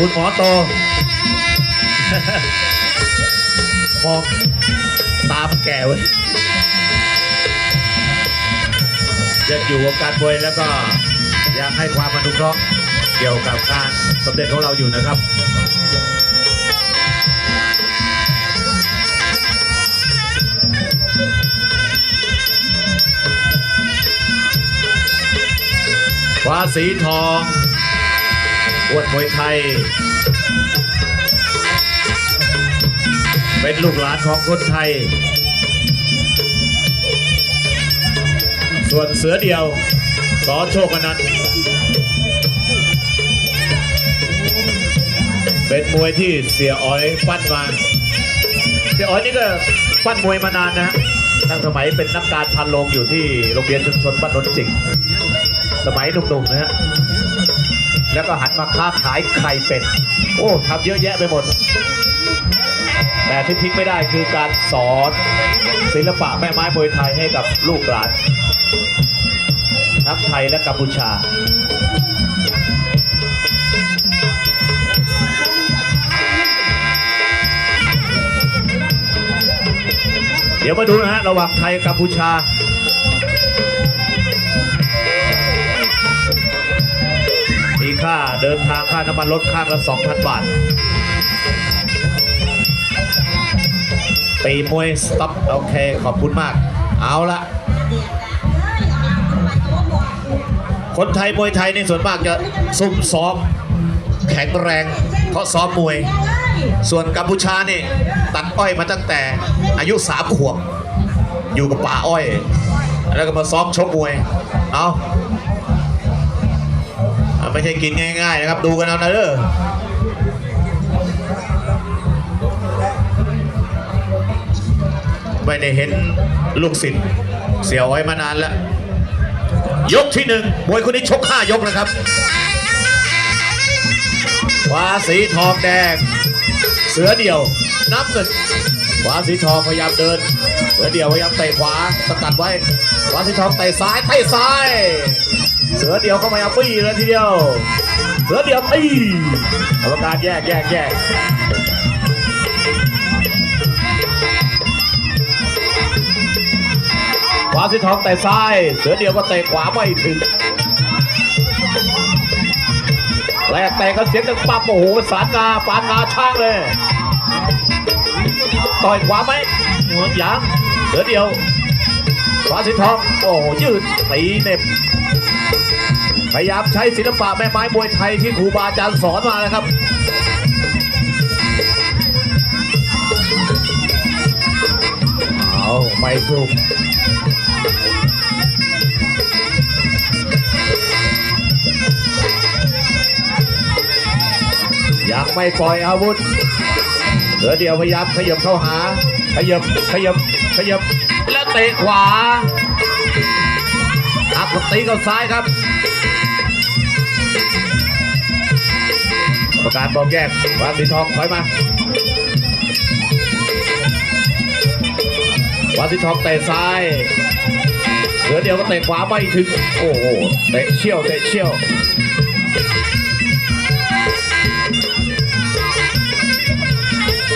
คุณหมอโตมองตามแก่เว้ยยังอยู่วงการมวยแล้วก็อยังให้ความอนุเคราะห์เกี่ยวกับการสมเด็จของเราอยู่นะครับฟ้าสีทอง อวดมวยไทย เป็นลูกหลานของคนไทย ส่วนเสือเดียวสอโชคอนันเป็นมวยที่เสียอ้อยปั้นมาเสียอ้อยนี่ก็ปั้นมวยมานานนะฮะตั้งสมัยเป็นนักการพันโลงอยู่ที่โรงเรียนชุมชนบ้านนนจิงสมัยหนุ่มๆนะฮะ แล้วก็หันมาค้าขายไข่เป็ด โอ้ทำเยอะแยะไปหมด แต่ที่ทิ้งไม่ได้คือการสอนศิลปะแม่ไม้มวยไทยให้กับลูกหลานทั้งไทยและกัมพูชาเดี๋ยวมาดูนะฮะระหว่างไทยกัมพูชา ค่าเดินทางค่าน้ำมันรถข้างละ2,000 บาทปีมวยสต็อปโอเคขอบคุณมาก เอาละคนไทยมวยไทยในส่วนมากจะซุ่มซ้อมแข็งแรงเพราะซ้อมมวย ส่วนกัมพูชานี่ตัดอ้อยมาตั้งแต่อายุสามขวบ อยู่กับป่าอ้อย แล้วก็มาซ้อมชกมวย เอา ไม่ใช่กินง่ายๆนะครับ ดูกันเอานะเด้อไม่ได้เห็นลูกศิษย์เสียไว้มานานแล้ว ยกที่หนึ่งมวยคนนี้ชกห้ายกนะครับวาสีทองแดง เสือเดี่ยวน้ำเงินวาสีทองพยายามเดิน เสือเดี่ยวพยายามเตะขวาสกัดไว้วาสีทองเตะซ้ายเตะซ้าย เสือเดียวเข้ามาเอาปี้เลยทีเดียว เสือเดียวปี้กรรมการแยกแยกแยกขวาสีทองเตะซ้าย เสือเดียวก็เตะขวาไม่ถึงแลกเตะกันเสียงดังปั๊บโอ้โหสารงาปานงาช่างเลย ต่อยขวาไหมหัวยางเสือเดียวขวาสีทองโอ้โหยืดตีเน็บ พยายามใช้ศิลปะแม่ไม้มวยไทยที่ครูบาอาจารย์สอนมานะครับเอาไม่ถูกอยากไม่ปล่อยอาวุธเหลือเดียวพยายามขยับเข้าหา ขยับขยับขยับแล้วเตะขวาหักตีเข้าซ้ายครับ กรรมการบอกแยกวานสีทองถอยมาวานสีทองเตะซ้ายเหลือเดียวก็เตะขวาไม่ถึง โอ้โหเตะเชี่ยวเตะเชี่ยว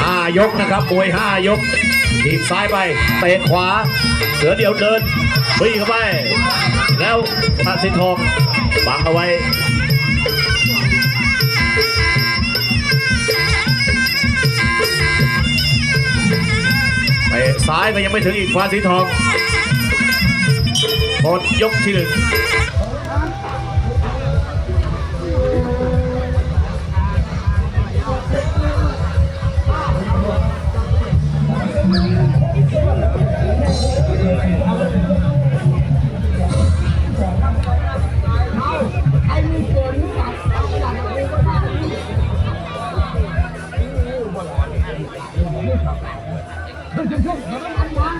ห้ายกนะครับมวยห้ายกทีบซ้ายไปเตะขวา เสือเดียวเดินวิ่งเข้าไป แล้ววานสีทองบังเอาไว้ ไปซ้ายก็ยังไม่ถึงอีกฟ้าสีทองหมดยกที่หนึ่ง เดี๋ยวจะช่วยเดี๋ยวมันทำวาง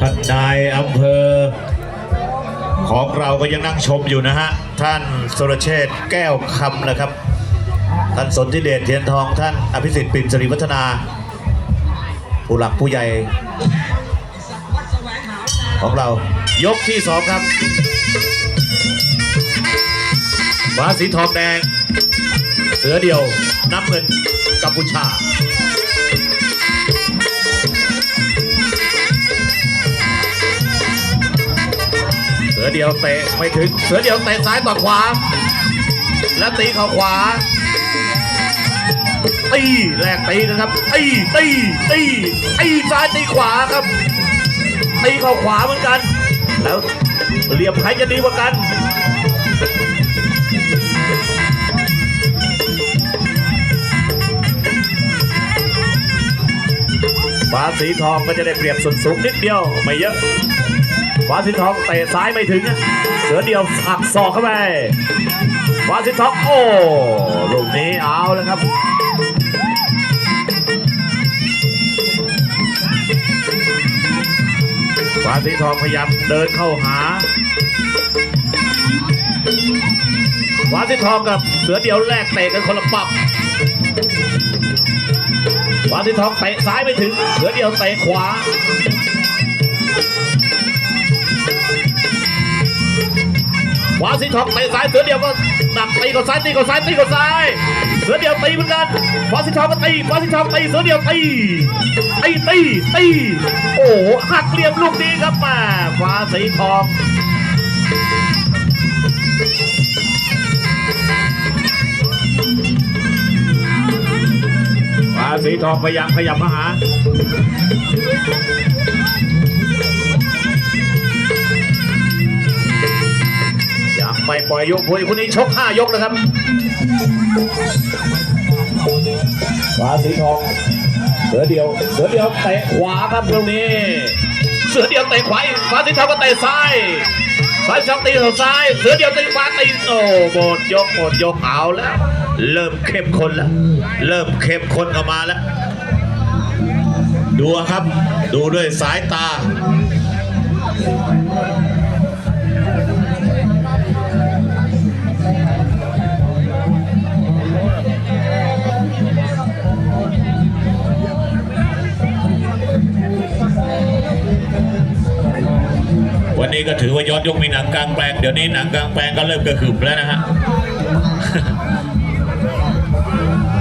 ท่านนายอำเภอ ของเราก็ยังนั่งชมอยู่นะฮะ ท่านสุรเชษฐ์แก้วคำนะครับ ท่านสนธิเดชเทียนทองท่านอภิสิทธิ์ปิ่นสิริวัฒนา ผู้หลักผู้ใหญ่ ของเรายกที่สองครับฟ้าสีทองแดง เสือเดียวน้ำเงินกัมพูชา อเดียวเตะไม่ถึง เสือเดียวเตะซ้ายต่อขวา แล้วตีเข่าขวา ตีแลกตีกันครับ ตีตีตีตีซ้ายตีขวาครับ ตีเข่าขวาเหมือนกัน แล้วเหลี่ยมใครจะดีกว่ากันฟ้าสีทองก็จะได้เปรียบส่วนสูงนิดเดียวไม่เยอะ ฟ้าสีทองเตะซ้ายไม่ถึง เสือเดียวหักศอกเข้าไปฟ้าสีทองโอ้ลูกนี้เอาแล้วครับฟ้าสีทองพยายามเดินเข้าหาฟ้าสีทองกับเสือเดียวแลกเตะกันคนละปับขวาที่ทองเตะซ้ายไม่ถึงเหลือเดียวเตะขวา ขวาสีทองเตะซ้ายเสือเดียวก็ดักตีก็ซ้ายตีก็ซ้ายตีก็ซ้าย เสือเดียวตีเหมือนกันขวาสีทองก็ตีขวาสีทองตีเสือเดียวตีตีตีตีโอ้หักเหลี่ยมลูกนี้ครับมาฟ้าสีทองฟ้าสีทองพยายามขยับมาหา ไม่ปล่อยยกพวยคนนี้ชกห้ายกนะครับฟ้าสีทองเสือเดียว เสือเดียวเตะขวาครับตรงนี้ เสือเดียวเตะขวาอีกฟ้าสีทองก็เตะซ้ายฟ้าสีทองตีเข่าซ้าย เสือเดียวตีขวาตีโอ้หมดยกหมดยกเอาแล้ว เริ่มเข้มข้นแล้ว เริ่มเข้มข้นเข้ามาแล้ว ดูครับ ดูด้วยสายตา วันนี้ก็ถือว่าย้อนยกมีหนังกลางแปลงเดี๋ยวนี้หนังกลางแปลงก็เริ่มกระหึ่มแล้วนะฮะ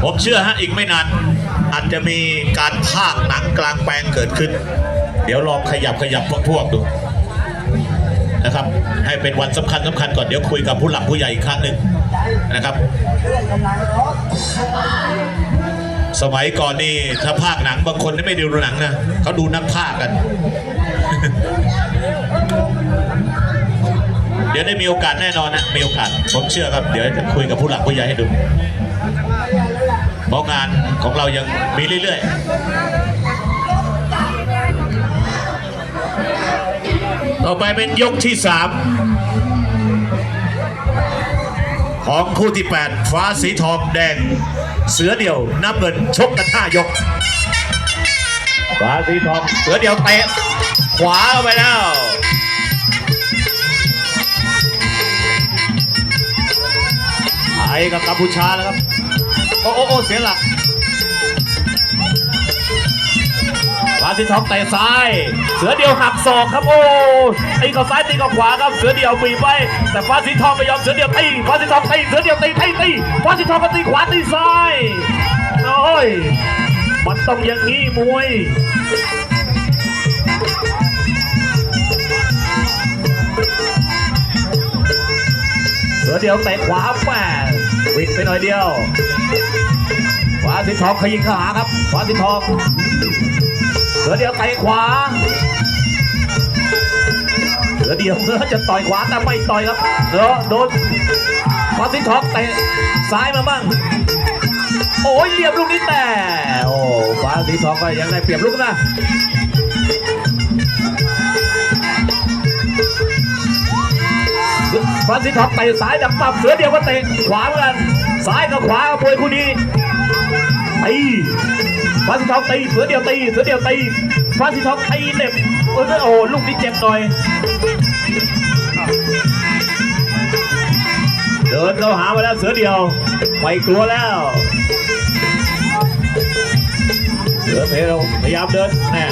ผมเชื่อฮะอีกไม่นานอาจจะมีการพากย์หนังกลางแปลงเกิดขึ้น เดี๋ยวลองขยับขยับพวกพวกๆดูนะครับ ให้เป็นวันสำคัญสำคัญก่อนเดี๋ยวคุยกับผู้หลักผู้ใหญ่อีกครั้งหนึ่งนะครับ สมัยก่อนนี่ถ้าภาคหนังบางคนนี่ไม่ดูหนังนะเขาดูนักภาคกัน ดี๋ยวได้มีโอกาสแน่นอนนะมีโอกาสผมเชื่อครับ เดี๋ยวจะคุยกับผู้หลักผู้ใหญ่ให้ดูเพราะงานของเรายังมีเรื่อยๆ ต่อไปเป็นยกที่สามของคู่ที่ 8 ฟ้าสีทองแดง เสือเดี่ยวน้ำเงินชกกันห้ายก ฟ้าสีทองเสือเดียวเตะขวาเข้าไปแล้ว ไอ้กับกัมพูชาแล้วครับ โอ้โอ้โอเสียหลักฟ้าสีทองเตะซ้าย เสือเดียวหักศอกครับโอ้ตีกับซ้ายตีกับขวาครับเสือเดียวบีบไว้แต่ฟ้าสีทองไม่ยอมเสือเดียวตีฟ้าสีทองตีเสือเดียวตีตีตีฟ้าสีทองก็ตีขวาตีซ้ายโอ้ยมันต้องอย่างนี้มวยเสือเดียวเตะขวาแม่ วิดไปหน่อยเดียวขวาสีทองขยิงขาครับ ขวาสีทองเสือเดียวเตะขวาเสือเดียวเมื่อจะต่อยขวาแต่ไม่ต่อยครับเสือโดนขวาสีทองเตะซ้ายมาบ้างโอ้ยเหลี่ยมลูกนี้แต่โอ้ฟ้าสีทองก็ยังได้เปรียบลูกนะ ฟ้าสีทองเตะซ้ายดับปับเสือเดียวก็เตะขวาเหมือนกันซ้ายกับขวากับมวยคู่นี้ตีฟ้าสีทองตีเสือเดียวตีเสือเดียวตีฟ้าสีทองตีเหน็บโอ้ยโอ้ลูกนี้เจ็บหน่อยเดินเข้าหามาแล้วเสือเดียวไม่กลัวแล้วเสือเพลพยายามเดินแน่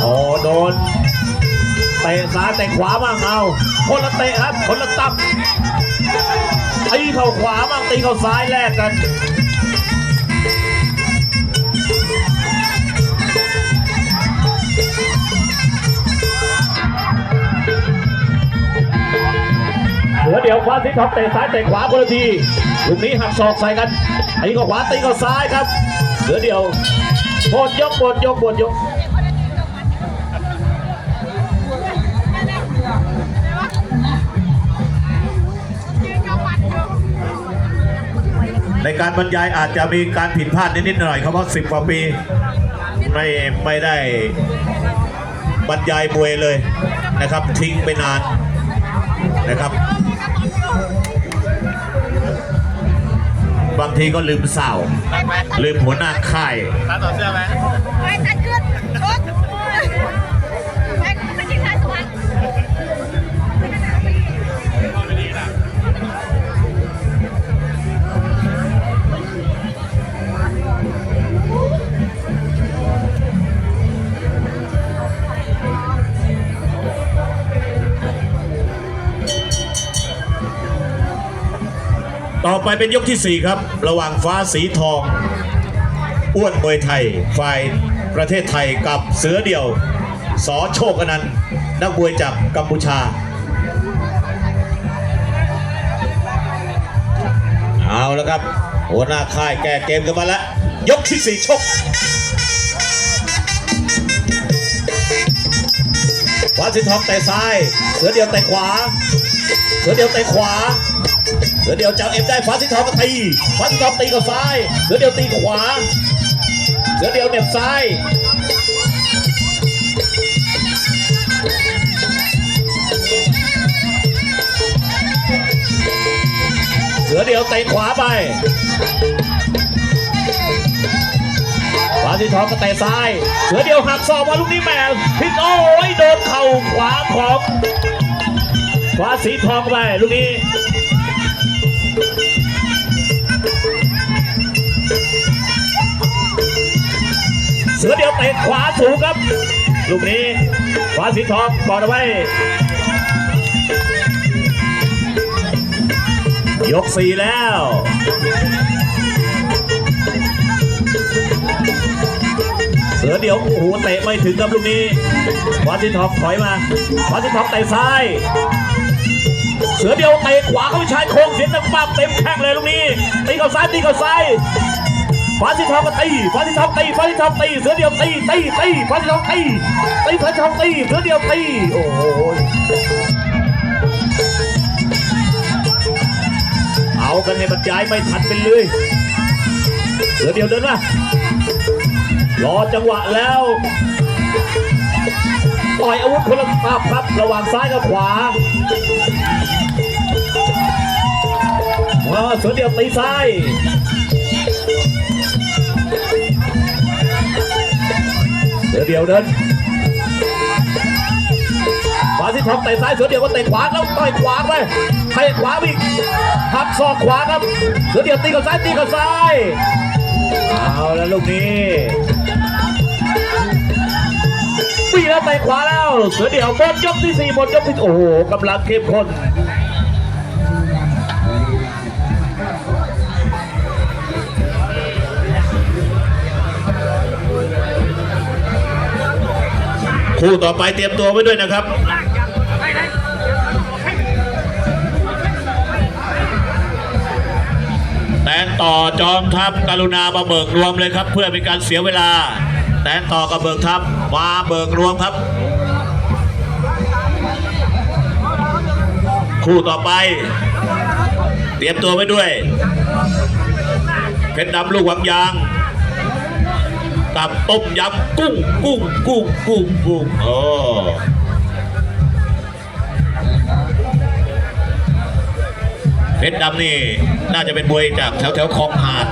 โอ้โดน เตะซ้ายเตะขวาบ้างเอาคนละเตะครับคนละตับตีเข้าขวาบ้างตีเข้าซ้ายแลกกันเสือเดี๋ยวคว้าทิท็อปเตะซ้ายเตะขวาคนละทีลูกนี้หักศอกใส่กันตีเข้าขวาตีเข้าซ้ายครับเสือเดียวหมดยกหมดยกหมดยก การบรรยายอาจจะมีการผิดพลาดนิดๆหน่อยๆครับเพราะสิบกว่าปีไม่ไม่ได้บรรยายมวยเลยนะครับ ทิ้งไปนานนะครับบางทีก็ลืมสาว ลืมหัวหน้าค่ายไปตัดขึ้นช ไปเป็นยกที่ 4 ครับ ระหว่างฟ้าสีทอง อ้วนมวยไทย ฝ่ายประเทศไทยกับเสือเดี่ยว สอโชคอนันต์นักมวยจากกัมพูชา เอาแล้วครับ หัวหน้าค่ายแก้เกมกันมาแล้ว ยกที่ 4 ชกฟ้าสีทองเตะซ้าย เสือเดี่ยวเตะขวา เสือเดี่ยวเตะขวา เสือเดียวจับเอ็มได้ฟ้าสีทองก็ตีฟ้าสีทองตีกับซ้ายเสือเดียวตีกับขวาเสือเดียวเหน็บซ้ายเสือเดียวเตะขวาไปฟ้าสีทองก็เตะซ้าย เสือเดียวหักศอกมาลูกนี้แม่พิษโอ้ยโดนเข่าขวาของฟ้าสีทองไปลูกนี้ เสือเดียวเตะขวาสูงครับ ลูกนี้ฟ้าสีทองบอลเอาไว้ยกสี่แล้วเสือเดียวโอ้โหเตะไม่ถึงครับลูกนี้ฟ้าสีทองถอยมาฟ้าสีทองเตะซ้าย เสือเดียวเตะขวาเข้าชายโครงเสียงดังปั๊บเต็มแข้งเลยลูกนี้ตีเข้าซ้ายตีเข้าซ้าย ฟ้าสีทองก็ตีฟ้าสีทองตีฟ้าสีทองตีเสือเดียวตีตีตีฟ้าสีทองตีตีฟ้าสีทองตีเสือเดียวตีโอ้โหเอากันให้บรรยายไม่ทันเป็นเลยเสือเดียวเดินมารอจังหวะแล้วต่อยอาวุธคนละภาพครับระหว่างซ้ายกับขวาว้าเสือเดียวตีซ้าย เดียวเดินขวาที่ท็อปเตะซ้ายเสือเดียวก็เตะขวาแล้วต่อยขวาไปเตะขวาอีกหักศอกขวาครับ เสือเดียวตีกับซ้ายตีกับซ้ายเอาแล้วลูกนี้ปีแล้วเตะขวาแล้ว เสือเดียวหมดยกที่สี่หมดยกที่โอ้โหกำลังเข้มข้น คู่ต่อไปเตรียมตัวไว้ด้วยนะครับแตนต่อจอมทัพกรุณามาเบิกรวมเลยครับ เพื่อเป็นการเสียเวลา แตนต่อกับเบิกทัพมาเบิกรวมครับ คู่ต่อไป เตรียมตัวไว้ด้วยเพชรดำลูกวังยาง กับต้มยำกุ้งกุ้งกุ้งกุ้งกุ้งเออเพชรดำนี่ น่าจะเป็นบวยจากแถวแถวคลองหาด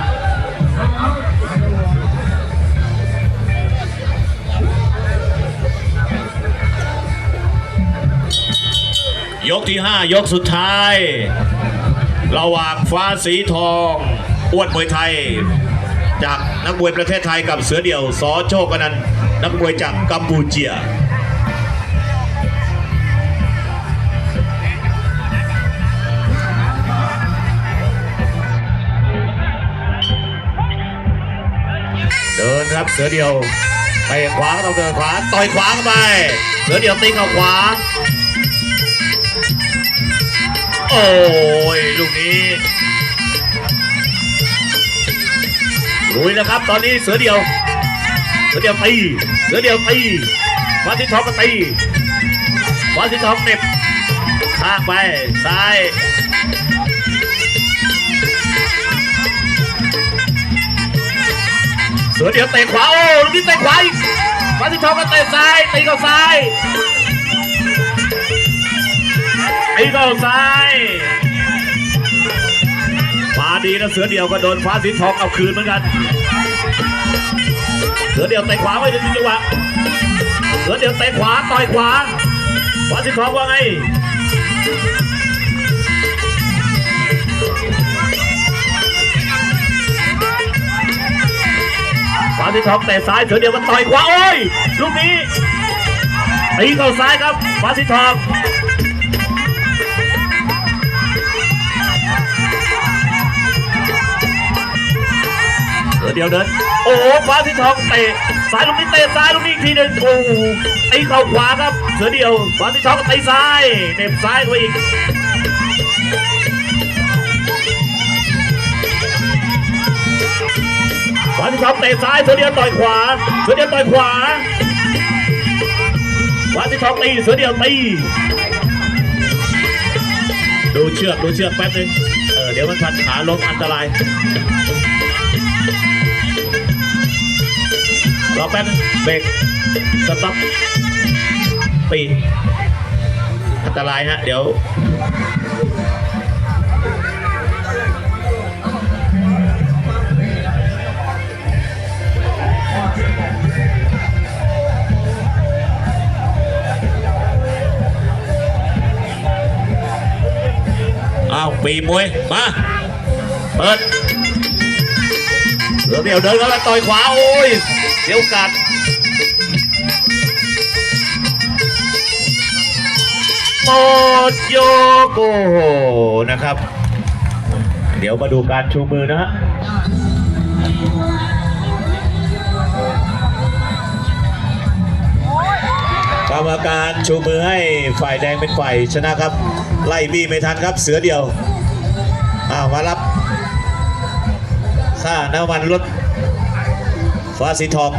ยกที่ 5 ยกสุดท้าย ระหว่างฟ้าสีทองอ้วนมวยไทย จากนักมวยประเทศไทยกับเสือเดี่ยวสอโชคอนันนักมวยจากกัมพูเชียเดินครับเสือเดี่ยวไปขวาก็ต้องเดินขวาต่อยขวาเข้าไป เสือเดี่ยวตีเข้าขวา โอ้ยลูกนี้ ลุยนะครับ ตอนนี้เสือเดียว เสือเดียวตี เสือเดียวตีฟ้าทิทองก็ตีฟ้าทิทองเน็บข้างไป ซ้ายเสือเดียวเตะขวา โอ้ลูกนี้เตะขวาอีกฟ้าทิทองก็เตะซ้ายตีเข้าซ้ายตีเข้าซ้าย ดีนะเสือเดียวก็โดนฟ้าสีทองเอาคืนเหมือนกัน เสือเดียวเตะขวาไม่ถึงจังหวะ เสือเดียวเตะขวาต่อยขวา ฟ้าสีทองว่าไงฟ้าสีทองเตะซ้ายเสือเดียวก็ต่อยขวาโอ้ย ลูกนี้ตีเข้าซ้ายครับฟ้าสีทอง ดียวเดินโอ้โหฟ้าสีทองเตะซ้ายลูกนี้เตะซ้ายลูกนี้อีกทีหนึ่งโอ้โหตีเข่าขวาครับ เสือเดียวฟ้าสีทองตีซ้ายเต็มซ้ายเข้าไปอีกฟ้าสีทองเตะซ้ายเสือเดียวต่อยขวา เสือเดียวต่อยขวาฟ้าสีทองตีเสือเดียวตีดูเชือกดูเชือกแป๊บนึงเออเดี๋ยวมันพันขาลงอันตราย รอแป๊บนึงเบรกสต็อปปีอันตรายฮะ เดี๋ยวอ้าวปีมวย มา เปิด เดี๋ยวเดี๋ยวเดินเข้าไปต่อยขวาโอ้ยเดี๋ยวกาสหมดโยโอ้โหนะครับ เดี๋ยวมาดูการชูมือนะฮะกรรมการชูมือให้ฝ่ายแดงเป็นฝ่ายชนะครับ ไล่บี้ไม่ทันครับเสือเดียวอ้าวมารับ ค่าน้ำมันรถฟ้าสีทอง